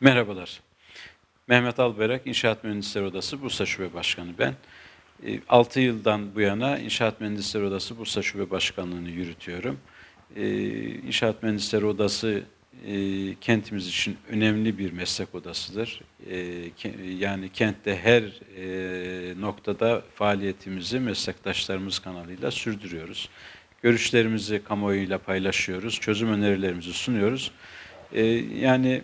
Merhabalar. Mehmet Albayrak, İnşaat Mühendisleri Odası Bursa Şube Başkanı ben. 6 yıldan bu yana İnşaat Mühendisleri Odası Bursa Şube Başkanlığı'nı yürütüyorum. E, İnşaat Mühendisleri Odası e, kentimiz için önemli bir meslek odasıdır. E, ke- Yani kentte her e, noktada faaliyetimizi meslektaşlarımız kanalıyla sürdürüyoruz. Görüşlerimizi kamuoyuyla paylaşıyoruz, çözüm önerilerimizi sunuyoruz. Yani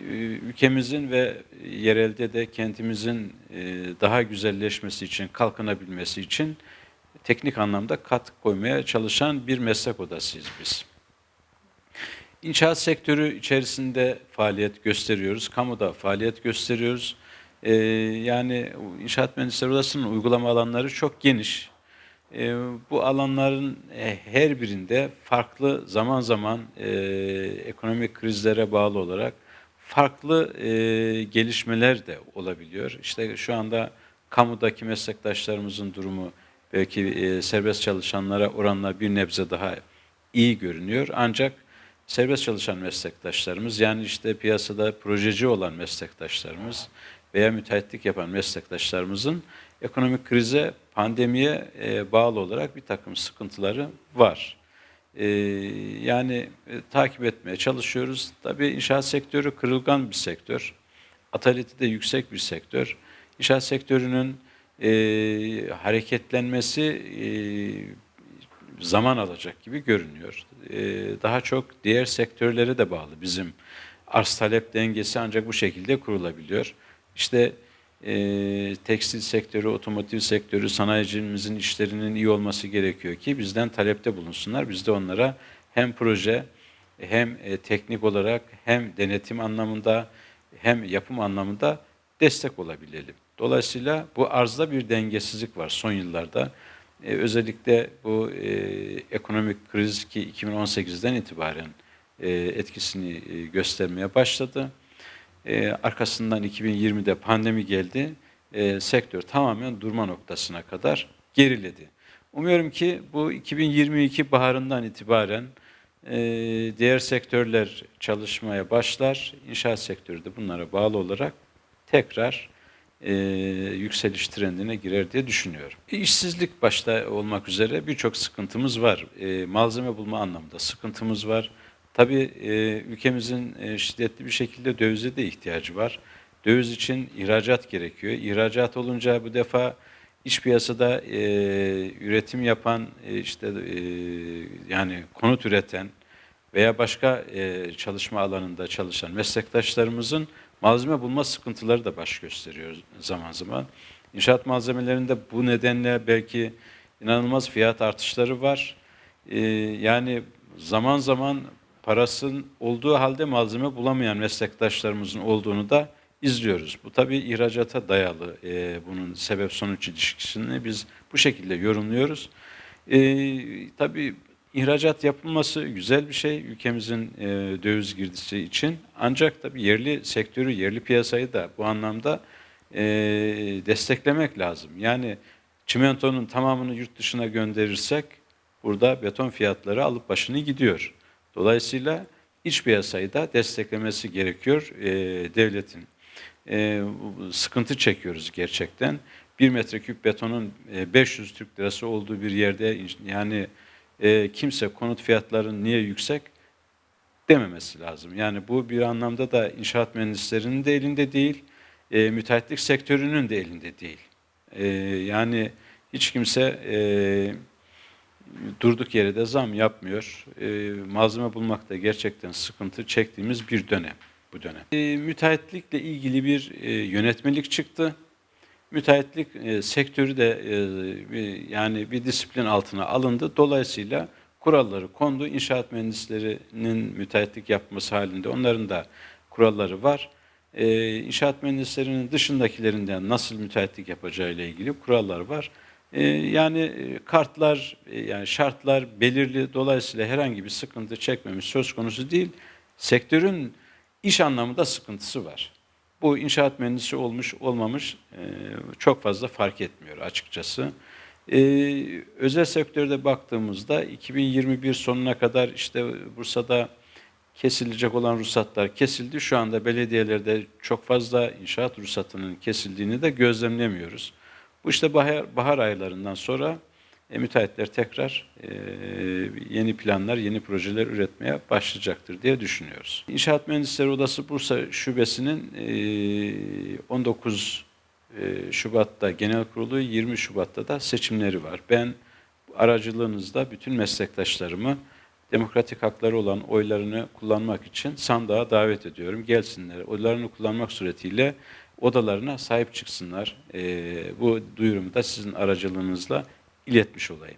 ülkemizin ve yerelde de kentimizin e, daha güzelleşmesi için, kalkınabilmesi için teknik anlamda katkı koymaya çalışan bir meslek odasıyız biz. İnşaat sektörü içerisinde faaliyet gösteriyoruz, kamuda faaliyet gösteriyoruz. E, Yani İnşaat Mühendisleri Odası'nın uygulama alanları çok geniş. E, Bu alanların e, her birinde farklı zaman zaman e, ekonomik krizlere bağlı olarak farklı e, gelişmeler de olabiliyor. İşte şu anda kamudaki meslektaşlarımızın durumu belki e, serbest çalışanlara oranla bir nebze daha iyi görünüyor. Ancak serbest çalışan meslektaşlarımız yani işte piyasada projeci olan meslektaşlarımız veya müteahhitlik yapan meslektaşlarımızın ekonomik krize, pandemiye e, bağlı olarak bir takım sıkıntıları var. Ee, yani e, takip etmeye çalışıyoruz. Tabii inşaat sektörü kırılgan bir sektör. Ataleti de yüksek bir sektör. İnşaat sektörünün e, hareketlenmesi e, zaman alacak gibi görünüyor. E, daha çok diğer sektörlere de bağlı bizim arz talep dengesi ancak bu şekilde kurulabiliyor. İşte e, tekstil sektörü, otomotiv sektörü, sanayicimizin işlerinin iyi olması gerekiyor ki bizden talepte bulunsunlar. Biz de onlara hem proje hem e, teknik olarak hem denetim anlamında hem yapım anlamında destek olabilelim. Dolayısıyla bu arzda bir dengesizlik var son yıllarda. E, özellikle bu e, ekonomik kriz ki 2018'den itibaren e, etkisini e, göstermeye başladı. E, arkasından 2020'de pandemi geldi. E, sektör tamamen durma noktasına kadar geriledi. Umuyorum ki bu 2022 baharından itibaren e, diğer sektörler çalışmaya başlar. İnşaat sektörü de bunlara bağlı olarak tekrar e, yükseliş trendine girer diye düşünüyorum. İşsizlik başta olmak üzere birçok sıkıntımız var. E, malzeme bulma anlamında sıkıntımız var. Tabii e, ülkemizin e, şiddetli bir şekilde dövize de ihtiyacı var. Döviz için ihracat gerekiyor. İhracat olunca bu defa iç piyasada e, üretim yapan, e, işte e, yani konut üreten veya başka e, çalışma alanında çalışan meslektaşlarımızın malzeme bulma sıkıntıları da baş gösteriyor zaman zaman. İnşaat malzemelerinde bu nedenle belki inanılmaz fiyat artışları var. E, yani zaman zaman parasının olduğu halde malzeme bulamayan meslektaşlarımızın olduğunu da izliyoruz. Bu tabii ihracata dayalı e, bunun sebep sonuç ilişkisini biz bu şekilde yorumluyoruz. E, tabii ihracat yapılması güzel bir şey ülkemizin e, döviz girdisi için. Ancak tabii yerli sektörü, yerli piyasayı da bu anlamda e, desteklemek lazım. Yani çimentonun tamamını yurt dışına gönderirsek burada beton fiyatları alıp başını gidiyor. Dolayısıyla iç piyasayı da desteklemesi gerekiyor e, devletin. E, sıkıntı çekiyoruz gerçekten. Bir metreküp betonun e, 500 Türk lirası olduğu bir yerde yani e, kimse konut fiyatlarının niye yüksek dememesi lazım. Yani bu bir anlamda da inşaat mühendislerinin de elinde değil, e, müteahhitlik sektörünün de elinde değil. E, yani hiç kimse e, durduk yere de zam yapmıyor. E, malzeme bulmakta gerçekten sıkıntı çektiğimiz bir dönem bu dönem. E, müteahhitlikle ilgili bir e, yönetmelik çıktı. Müteahhitlik e, sektörü de e, bir- yani bir disiplin altına alındı. Dolayısıyla kuralları kondu. İnşaat mühendislerinin müteahhitlik yapması halinde onların da kuralları var. E, inşaat mühendislerinin dışındakilerinden nasıl müteahhitlik yapacağı ile ilgili kurallar var. E, yani e, kartlar, e, yani şartlar belirli. Dolayısıyla herhangi bir sıkıntı çekmemiz söz konusu değil. Sektörün iş anlamında sıkıntısı var. Bu inşaat mühendisi olmuş olmamış e, çok fazla fark etmiyor açıkçası. Özel sektörde baktığımızda 2021 sonuna kadar işte Bursa'da kesilecek olan ruhsatlar kesildi. Şu anda belediyelerde çok fazla inşaat ruhsatının kesildiğini de gözlemlemiyoruz. Bu işte bahar, bahar aylarından sonra e, müteahhitler tekrar e, yeni planlar, yeni projeler üretmeye başlayacaktır diye düşünüyoruz. İnşaat Mühendisleri Odası Bursa Şubesi'nin e, 19 e, Şubat'ta genel kurulu, 20 Şubat'ta da seçimleri var. Ben aracılığınızda bütün meslektaşlarımı demokratik hakları olan oylarını kullanmak için sandığa davet ediyorum. Gelsinler, oylarını kullanmak suretiyle odalarına sahip çıksınlar. E, bu duyurumu da sizin aracılığınızla iletmiş olayım.